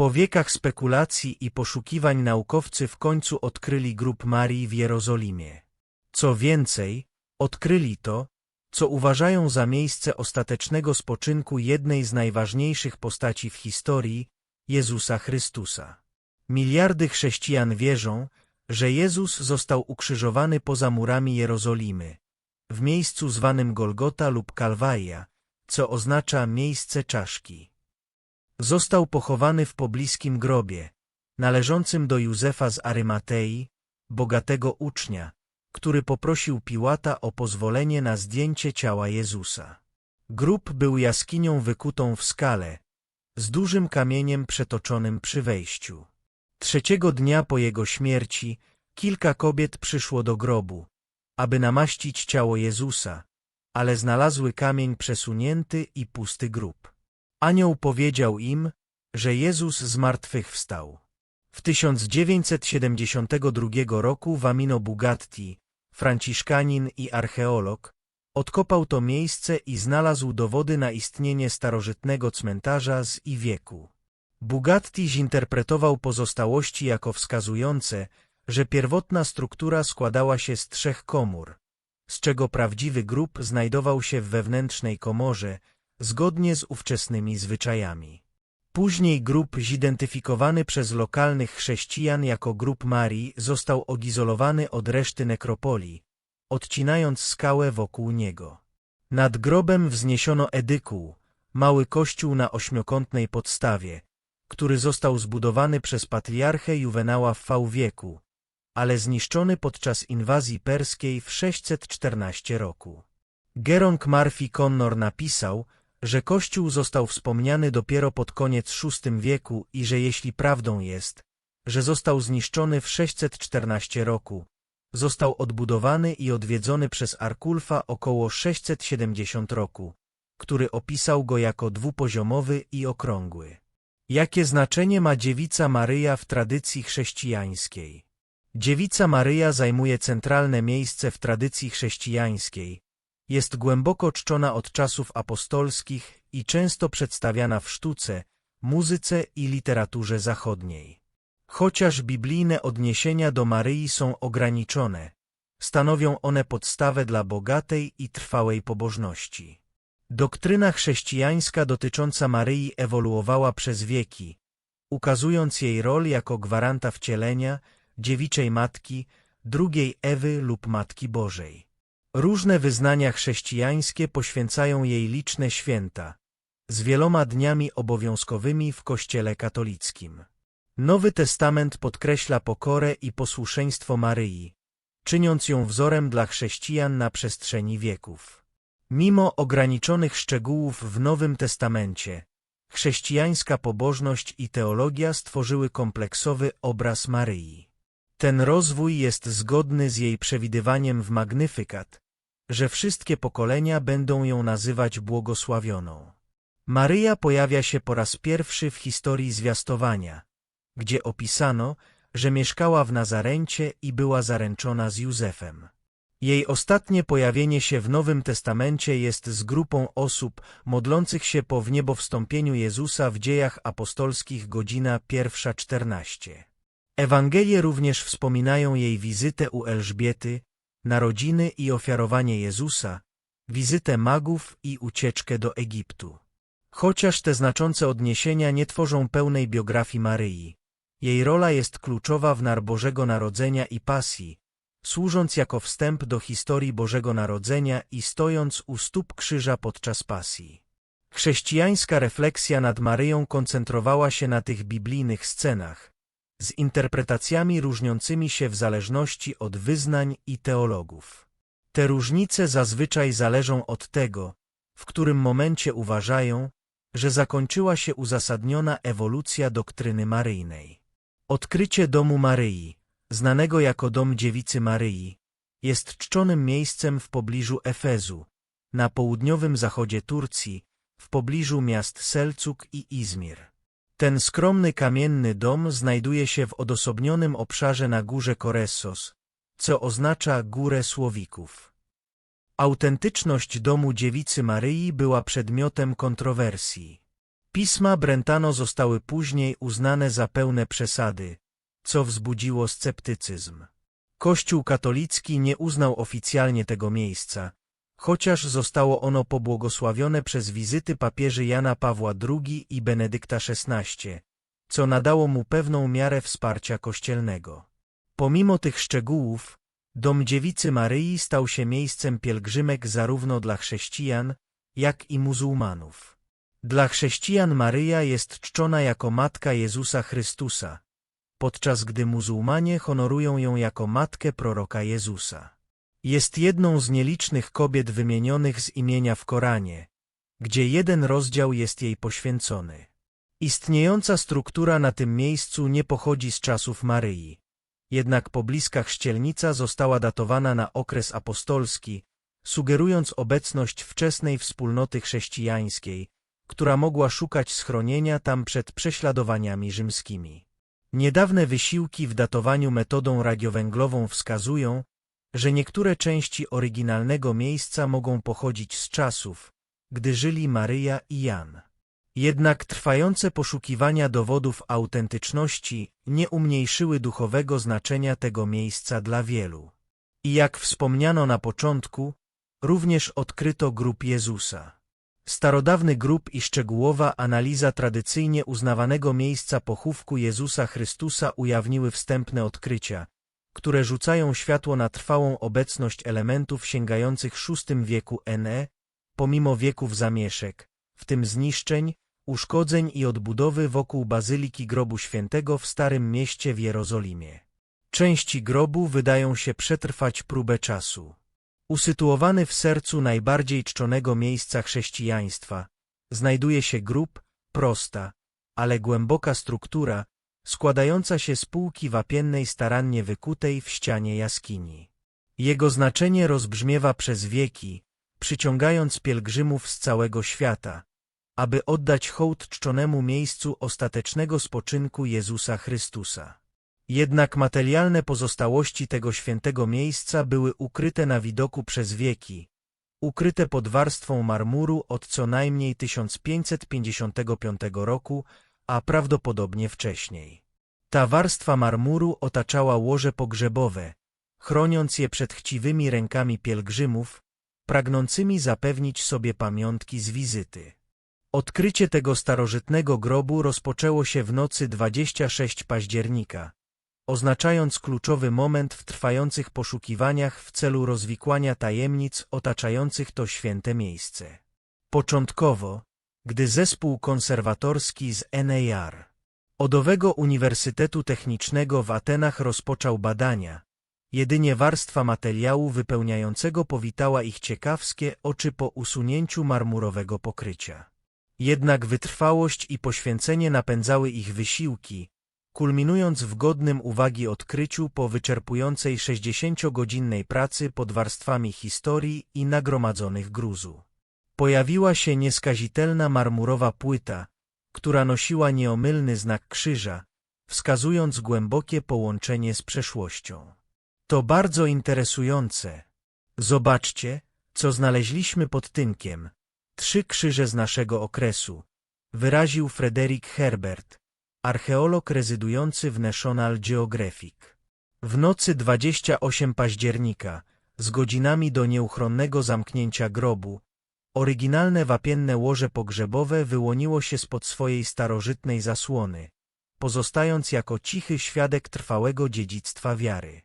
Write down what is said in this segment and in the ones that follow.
Po wiekach spekulacji i poszukiwań naukowcy w końcu odkryli grób Marii w Jerozolimie. Co więcej, odkryli to, co uważają za miejsce ostatecznego spoczynku jednej z najważniejszych postaci w historii, Jezusa Chrystusa. Miliardy chrześcijan wierzą, że Jezus został ukrzyżowany poza murami Jerozolimy, w miejscu zwanym Golgota lub Kalwaria, co oznacza miejsce czaszki. Został pochowany w pobliskim grobie, należącym do Józefa z Arymatei, bogatego ucznia, który poprosił Piłata o pozwolenie na zdjęcie ciała Jezusa. Grób był jaskinią wykutą w skale, z dużym kamieniem przetoczonym przy wejściu. Trzeciego dnia po jego śmierci kilka kobiet przyszło do grobu, aby namaścić ciało Jezusa, ale znalazły kamień przesunięty i pusty grób. Anioł powiedział im, że Jezus zmartwychwstał. W 1972 roku Vamino Bugatti, franciszkanin i archeolog, odkopał to miejsce i znalazł dowody na istnienie starożytnego cmentarza z I wieku. Bugatti zinterpretował pozostałości jako wskazujące, że pierwotna struktura składała się z trzech komór, z czego prawdziwy grób znajdował się w wewnętrznej komorze, zgodnie z ówczesnymi zwyczajami. Później grób zidentyfikowany przez lokalnych chrześcijan jako grób Marii został odizolowany od reszty nekropolii, odcinając skałę wokół niego. Nad grobem wzniesiono edykuł, mały kościół na ośmiokątnej podstawie, który został zbudowany przez patriarchę Juwenała w V wieku, ale zniszczony podczas inwazji perskiej w 614 roku. Gerong Murphy Connor napisał, że Kościół został wspomniany dopiero pod koniec VI wieku i że jeśli prawdą jest, że został zniszczony w 614 roku, został odbudowany i odwiedzony przez Arkulfa około 670 roku, który opisał go jako dwupoziomowy i okrągły. Jakie znaczenie ma dziewica Maryja w tradycji chrześcijańskiej? Dziewica Maryja zajmuje centralne miejsce w tradycji chrześcijańskiej, jest głęboko czczona od czasów apostolskich i często przedstawiana w sztuce, muzyce i literaturze zachodniej. Chociaż biblijne odniesienia do Maryi są ograniczone, stanowią one podstawę dla bogatej i trwałej pobożności. Doktryna chrześcijańska dotycząca Maryi ewoluowała przez wieki, ukazując jej rol jako gwaranta wcielenia, dziewiczej matki, drugiej Ewy lub Matki Bożej. Różne wyznania chrześcijańskie poświęcają jej liczne święta, z wieloma dniami obowiązkowymi w Kościele katolickim. Nowy Testament podkreśla pokorę i posłuszeństwo Maryi, czyniąc ją wzorem dla chrześcijan na przestrzeni wieków. Mimo ograniczonych szczegółów w Nowym Testamencie, chrześcijańska pobożność i teologia stworzyły kompleksowy obraz Maryi. Ten rozwój jest zgodny z jej przewidywaniem w Magnifikat, że wszystkie pokolenia będą ją nazywać błogosławioną. Maryja pojawia się po raz pierwszy w historii zwiastowania, gdzie opisano, że mieszkała w Nazarencie i była zaręczona z Józefem. Jej ostatnie pojawienie się w Nowym Testamencie jest z grupą osób modlących się po wniebowstąpieniu Jezusa w dziejach apostolskich godzina pierwsza czternaście. Ewangelie również wspominają jej wizytę u Elżbiety, narodziny i ofiarowanie Jezusa, wizytę magów i ucieczkę do Egiptu. Chociaż te znaczące odniesienia nie tworzą pełnej biografii Maryi, jej rola jest kluczowa w nar Bożego Narodzenia i Pasji, służąc jako wstęp do historii Bożego Narodzenia i stojąc u stóp krzyża podczas Pasji. Chrześcijańska refleksja nad Maryją koncentrowała się na tych biblijnych scenach, z interpretacjami różniącymi się w zależności od wyznań i teologów. Te różnice zazwyczaj zależą od tego, w którym momencie uważają, że zakończyła się uzasadniona ewolucja doktryny maryjnej. Odkrycie domu Maryi, znanego jako dom dziewicy Maryi, jest czczonym miejscem w pobliżu Efezu, na południowym zachodzie Turcji, w pobliżu miast Selcuk i Izmir. Ten skromny kamienny dom znajduje się w odosobnionym obszarze na górze Koressos, co oznacza górę Słowików. Autentyczność domu dziewicy Maryi była przedmiotem kontrowersji. Pisma Brentano zostały później uznane za pełne przesady, co wzbudziło sceptycyzm. Kościół katolicki nie uznał oficjalnie tego miejsca, chociaż zostało ono pobłogosławione przez wizyty papieży Jana Pawła II i Benedykta XVI, co nadało mu pewną miarę wsparcia kościelnego. Pomimo tych szczegółów, Dom Dziewicy Maryi stał się miejscem pielgrzymek zarówno dla chrześcijan, jak i muzułmanów. Dla chrześcijan Maryja jest czczona jako Matka Jezusa Chrystusa, podczas gdy muzułmanie honorują ją jako Matkę proroka Jezusa. Jest jedną z nielicznych kobiet wymienionych z imienia w Koranie, gdzie jeden rozdział jest jej poświęcony. Istniejąca struktura na tym miejscu nie pochodzi z czasów Maryi. Jednak pobliska chrzcielnica została datowana na okres apostolski, sugerując obecność wczesnej wspólnoty chrześcijańskiej, która mogła szukać schronienia tam przed prześladowaniami rzymskimi. Niedawne wysiłki w datowaniu metodą radiowęglową wskazują, że niektóre części oryginalnego miejsca mogą pochodzić z czasów, gdy żyli Maryja i Jan. Jednak trwające poszukiwania dowodów autentyczności nie umniejszyły duchowego znaczenia tego miejsca dla wielu. I jak wspomniano na początku, również odkryto grób Jezusa. Starodawny grób i szczegółowa analiza tradycyjnie uznawanego miejsca pochówku Jezusa Chrystusa ujawniły wstępne odkrycia, które rzucają światło na trwałą obecność elementów sięgających VI wieku NE, pomimo wieków zamieszek, w tym zniszczeń, uszkodzeń i odbudowy wokół Bazyliki Grobu Świętego w Starym Mieście w Jerozolimie. Części grobu wydają się przetrwać próbę czasu. Usytuowany w sercu najbardziej czczonego miejsca chrześcijaństwa, znajduje się grób, prosta, ale głęboka struktura, składająca się z półki wapiennej starannie wykutej w ścianie jaskini. Jego znaczenie rozbrzmiewa przez wieki, przyciągając pielgrzymów z całego świata, aby oddać hołd czczonemu miejscu ostatecznego spoczynku Jezusa Chrystusa. Jednak materialne pozostałości tego świętego miejsca były ukryte na widoku przez wieki, ukryte pod warstwą marmuru od co najmniej 1555 roku, a prawdopodobnie wcześniej. Ta warstwa marmuru otaczała łoże pogrzebowe, chroniąc je przed chciwymi rękami pielgrzymów, pragnącymi zapewnić sobie pamiątki z wizyty. Odkrycie tego starożytnego grobu rozpoczęło się w nocy 26 października, oznaczając kluczowy moment w trwających poszukiwaniach w celu rozwikłania tajemnic otaczających to święte miejsce. Początkowo, gdy zespół konserwatorski z NAR, Odowego Uniwersytetu Technicznego w Atenach rozpoczął badania, jedynie warstwa materiału wypełniającego powitała ich ciekawskie oczy po usunięciu marmurowego pokrycia. Jednak wytrwałość i poświęcenie napędzały ich wysiłki, kulminując w godnym uwagi odkryciu po wyczerpującej 60-godzinnej pracy pod warstwami historii i nagromadzonych gruzu. Pojawiła się nieskazitelna marmurowa płyta, która nosiła nieomylny znak krzyża, wskazując głębokie połączenie z przeszłością. To bardzo interesujące. Zobaczcie, co znaleźliśmy pod tynkiem. Trzy krzyże z naszego okresu, wyraził Frederick Herbert, archeolog rezydujący w National Geographic. W nocy 28 października, z godzinami do nieuchronnego zamknięcia grobu, oryginalne wapienne łoże pogrzebowe wyłoniło się spod swojej starożytnej zasłony, pozostając jako cichy świadek trwałego dziedzictwa wiary.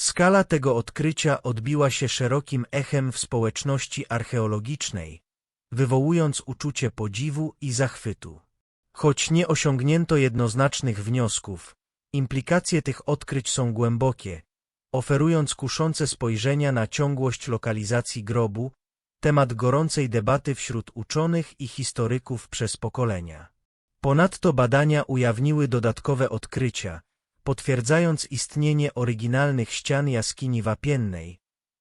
Skala tego odkrycia odbiła się szerokim echem w społeczności archeologicznej, wywołując uczucie podziwu i zachwytu. Choć nie osiągnięto jednoznacznych wniosków, implikacje tych odkryć są głębokie, oferując kuszące spojrzenia na ciągłość lokalizacji grobu, temat gorącej debaty wśród uczonych i historyków przez pokolenia. Ponadto badania ujawniły dodatkowe odkrycia, potwierdzając istnienie oryginalnych ścian jaskini wapiennej,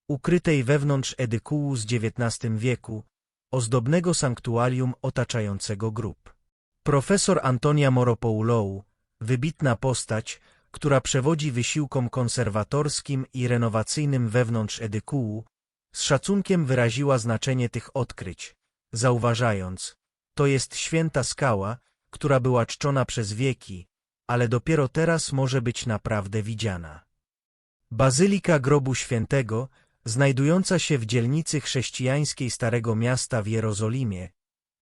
ukrytej wewnątrz edykułu z XIX wieku, ozdobnego sanktuarium otaczającego grób. Profesor Antonia Moropoulou, wybitna postać, która przewodzi wysiłkom konserwatorskim i renowacyjnym wewnątrz edykułu, z szacunkiem wyraziła znaczenie tych odkryć, zauważając, To jest święta skała, która była czczona przez wieki, ale dopiero teraz może być naprawdę widziana. Bazylika Grobu Świętego, znajdująca się w dzielnicy chrześcijańskiej Starego Miasta w Jerozolimie,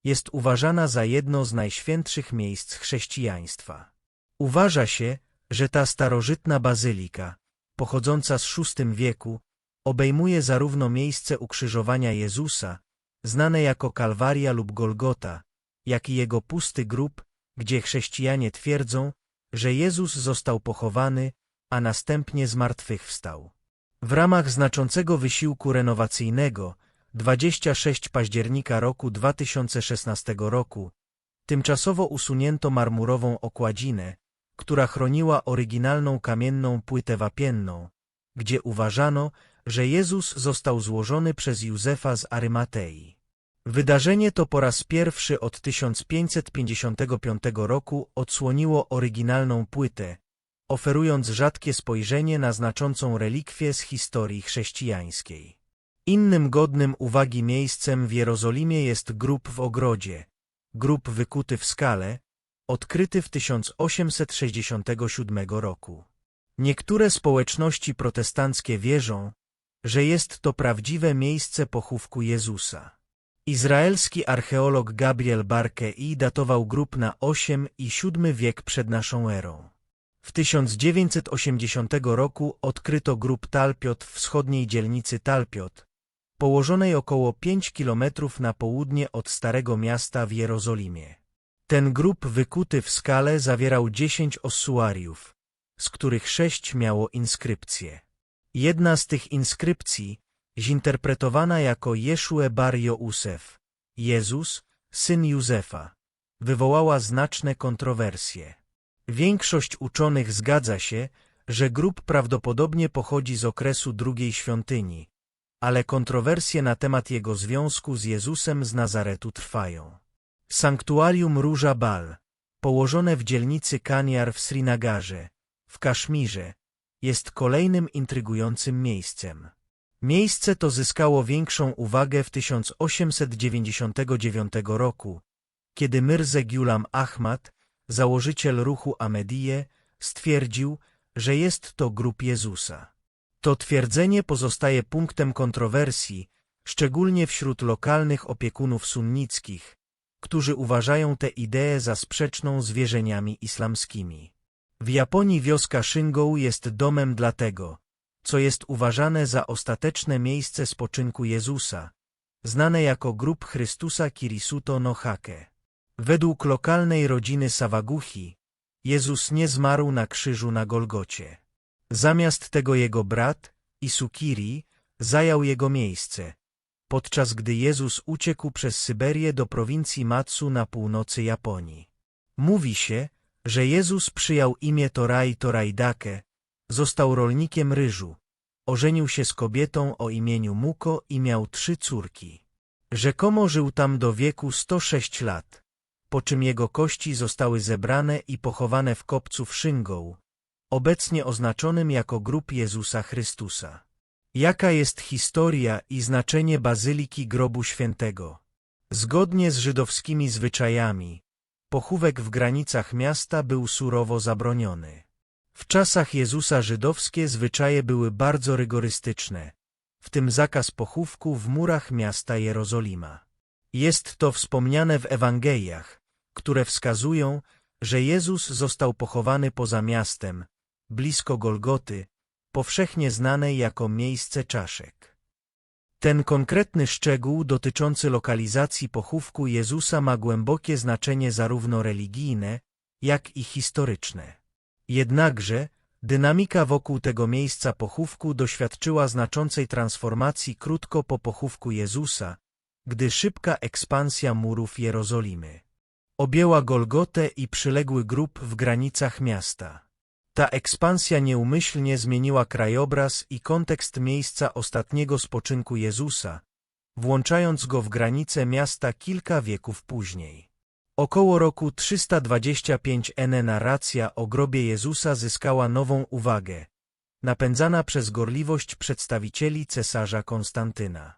jest uważana za jedno z najświętszych miejsc chrześcijaństwa. Uważa się, że ta starożytna bazylika, pochodząca z VI wieku, obejmuje zarówno miejsce ukrzyżowania Jezusa, znane jako Kalwaria lub Golgota, jak i jego pusty grób, gdzie chrześcijanie twierdzą, że Jezus został pochowany, a następnie zmartwychwstał. W ramach znaczącego wysiłku renowacyjnego 26 października roku 2016 roku tymczasowo usunięto marmurową okładzinę, która chroniła oryginalną kamienną płytę wapienną, gdzie uważano, że Jezus został złożony przez Józefa z Arymatei. Wydarzenie to po raz pierwszy od 1555 roku odsłoniło oryginalną płytę, oferując rzadkie spojrzenie na znaczącą relikwię z historii chrześcijańskiej. Innym godnym uwagi miejscem w Jerozolimie jest grób w ogrodzie, grób wykuty w skale, odkryty w 1867 roku. Niektóre społeczności protestanckie wierzą, że jest to prawdziwe miejsce pochówku Jezusa. Izraelski archeolog Gabriel Barkei datował grób na VIII i VII wiek przed naszą erą. W 1980 roku odkryto grób Talpiot w wschodniej dzielnicy Talpiot, położonej około 5 kilometrów na południe od Starego Miasta w Jerozolimie. Ten grób wykuty w skale zawierał 10 ossuariów, z których sześć miało inskrypcje. Jedna z tych inskrypcji, zinterpretowana jako Jeszue bar Jousef, Jezus, syn Józefa, wywołała znaczne kontrowersje. Większość uczonych zgadza się, że grób prawdopodobnie pochodzi z okresu drugiej świątyni, ale kontrowersje na temat jego związku z Jezusem z Nazaretu trwają. Sanktuarium Róża Bal, położone w dzielnicy Kaniar w Srinagarze, w Kaszmirze, jest kolejnym intrygującym miejscem. Miejsce to zyskało większą uwagę w 1899 roku, kiedy Mirze Ghulam Ahmad, założyciel ruchu Ahmedije, stwierdził, że jest to grób Jezusa. To twierdzenie pozostaje punktem kontrowersji, szczególnie wśród lokalnych opiekunów sunnickich, którzy uważają tę ideę za sprzeczną z wierzeniami islamskimi. W Japonii wioska Shingou jest domem dla tego, co jest uważane za ostateczne miejsce spoczynku Jezusa, znane jako grób Chrystusa Kirisuto no Hake. Według lokalnej rodziny Sawaguchi, Jezus nie zmarł na krzyżu na Golgocie. Zamiast tego jego brat, Isukiri, zajął jego miejsce, podczas gdy Jezus uciekł przez Syberię do prowincji Matsu na północy Japonii. Mówi się, że Jezus przyjął imię Torai Toraidake, został rolnikiem ryżu, ożenił się z kobietą o imieniu Muko i miał trzy córki. Rzekomo żył tam do wieku 106 lat, po czym jego kości zostały zebrane i pochowane w kopcu w Szyngą, obecnie oznaczonym jako grób Jezusa Chrystusa. Jaka jest historia i znaczenie Bazyliki Grobu Świętego? Zgodnie z żydowskimi zwyczajami, pochówek w granicach miasta był surowo zabroniony. W czasach Jezusa żydowskie zwyczaje były bardzo rygorystyczne, w tym zakaz pochówku w murach miasta Jerozolima. Jest to wspomniane w Ewangeliach, które wskazują, że Jezus został pochowany poza miastem, blisko Golgoty, powszechnie znanej jako miejsce czaszek. Ten konkretny szczegół dotyczący lokalizacji pochówku Jezusa ma głębokie znaczenie zarówno religijne, jak i historyczne. Jednakże dynamika wokół tego miejsca pochówku doświadczyła znaczącej transformacji krótko po pochówku Jezusa, gdy szybka ekspansja murów Jerozolimy objęła Golgotę i przyległy grób w granicach miasta. Ta ekspansja nieumyślnie zmieniła krajobraz i kontekst miejsca ostatniego spoczynku Jezusa, włączając go w granice miasta kilka wieków później. Około roku 325 N narracja o grobie Jezusa zyskała nową uwagę, napędzana przez gorliwość przedstawicieli cesarza Konstantyna.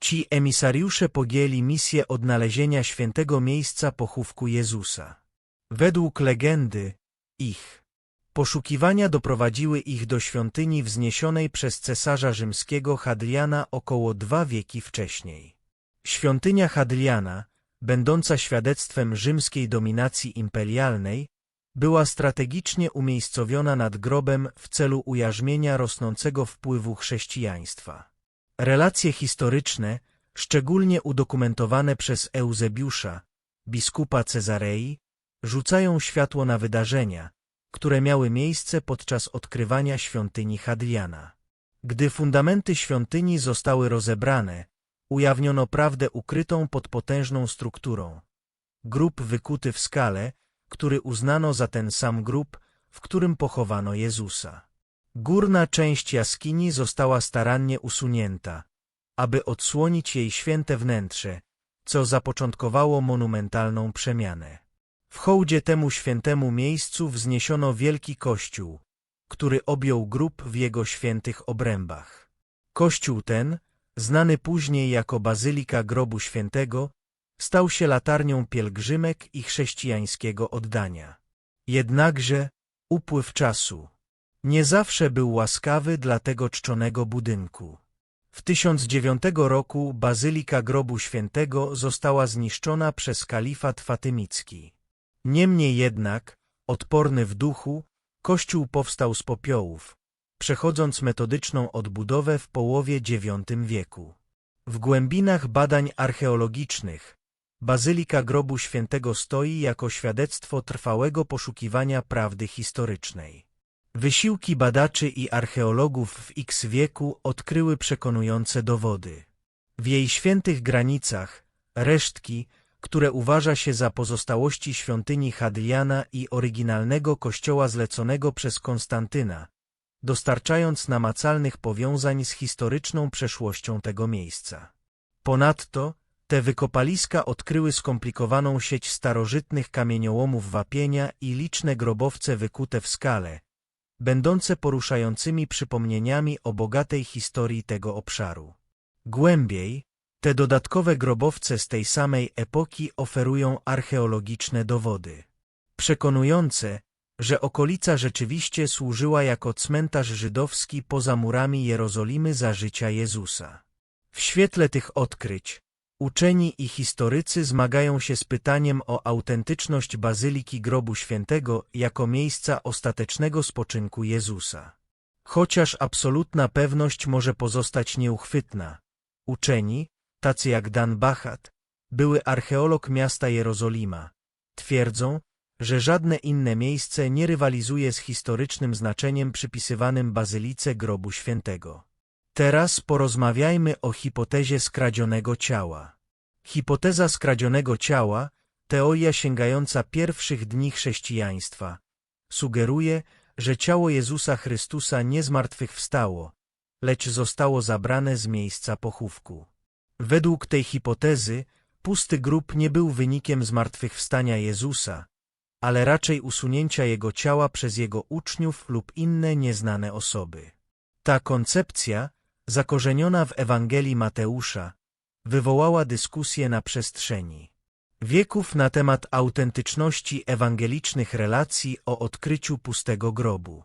Ci emisariusze podjęli misję odnalezienia świętego miejsca pochówku Jezusa. Według legendy, ich poszukiwania doprowadziły ich do świątyni wzniesionej przez cesarza rzymskiego Hadriana około dwa wieki wcześniej. Świątynia Hadriana, będąca świadectwem rzymskiej dominacji imperialnej, była strategicznie umiejscowiona nad grobem w celu ujarzmienia rosnącego wpływu chrześcijaństwa. Relacje historyczne, szczególnie udokumentowane przez Eusebiusza, biskupa Cezarei, rzucają światło na wydarzenia, które miały miejsce podczas odkrywania świątyni Hadriana. Gdy fundamenty świątyni zostały rozebrane, ujawniono prawdę ukrytą pod potężną strukturą. Grób wykuty w skale, który uznano za ten sam grób, w którym pochowano Jezusa. Górna część jaskini została starannie usunięta, aby odsłonić jej święte wnętrze, co zapoczątkowało monumentalną przemianę. W hołdzie temu świętemu miejscu wzniesiono wielki kościół, który objął grób w jego świętych obrębach. Kościół ten, znany później jako Bazylika Grobu Świętego, stał się latarnią pielgrzymek i chrześcijańskiego oddania. Jednakże upływ czasu nie zawsze był łaskawy dla tego czczonego budynku. W 1009 roku Bazylika Grobu Świętego została zniszczona przez kalifat fatymicki. Niemniej jednak, odporny w duchu, kościół powstał z popiołów, przechodząc metodyczną odbudowę w połowie IX wieku. W głębinach badań archeologicznych Bazylika Grobu Świętego stoi jako świadectwo trwałego poszukiwania prawdy historycznej. Wysiłki badaczy i archeologów w X wieku odkryły przekonujące dowody. W jej świętych granicach resztki, które uważa się za pozostałości świątyni Hadriana i oryginalnego kościoła zleconego przez Konstantyna, dostarczając namacalnych powiązań z historyczną przeszłością tego miejsca. Ponadto te wykopaliska odkryły skomplikowaną sieć starożytnych kamieniołomów wapienia i liczne grobowce wykute w skale, będące poruszającymi przypomnieniami o bogatej historii tego obszaru. Głębiej, te dodatkowe grobowce z tej samej epoki oferują archeologiczne dowody. Przekonujące, że okolica rzeczywiście służyła jako cmentarz żydowski poza murami Jerozolimy za życia Jezusa. W świetle tych odkryć, uczeni i historycy zmagają się z pytaniem o autentyczność Bazyliki Grobu Świętego jako miejsca ostatecznego spoczynku Jezusa. Chociaż absolutna pewność może pozostać nieuchwytna, uczeni, tacy jak Dan Bachat, były archeolog miasta Jerozolima, twierdzą, że żadne inne miejsce nie rywalizuje z historycznym znaczeniem przypisywanym Bazylice Grobu Świętego. Teraz porozmawiajmy o hipotezie skradzionego ciała. Hipoteza skradzionego ciała, teoria sięgająca pierwszych dni chrześcijaństwa, sugeruje, że ciało Jezusa Chrystusa nie zmartwychwstało, lecz zostało zabrane z miejsca pochówku. Według tej hipotezy pusty grób nie był wynikiem zmartwychwstania Jezusa, ale raczej usunięcia jego ciała przez jego uczniów lub inne nieznane osoby. Ta koncepcja, zakorzeniona w Ewangelii Mateusza, wywołała dyskusję na przestrzeni wieków na temat autentyczności ewangelicznych relacji o odkryciu pustego grobu.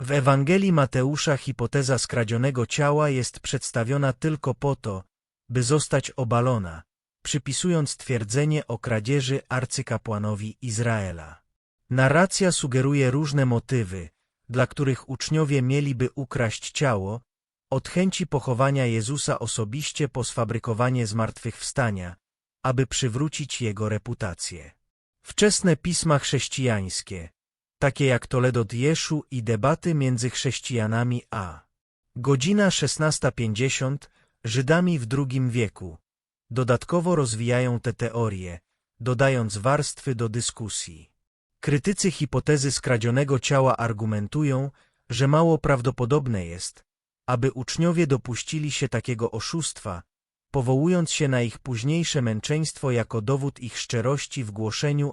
W Ewangelii Mateusza hipoteza skradzionego ciała jest przedstawiona tylko po to, by zostać obalona, przypisując twierdzenie o kradzieży arcykapłanowi Izraela. Narracja sugeruje różne motywy, dla których uczniowie mieliby ukraść ciało, od chęci pochowania Jezusa osobiście po sfabrykowanie zmartwychwstania, aby przywrócić jego reputację. Wczesne pisma chrześcijańskie, takie jak Toledo Dieszu i debaty między chrześcijanami a. Godzina 16.50 Żydami w II wieku. Dodatkowo rozwijają te teorie, dodając warstwy do dyskusji. Krytycy hipotezy skradzionego ciała argumentują, że mało prawdopodobne jest, aby uczniowie dopuścili się takiego oszustwa, powołując się na ich późniejsze męczeństwo jako dowód ich szczerości w głoszeniu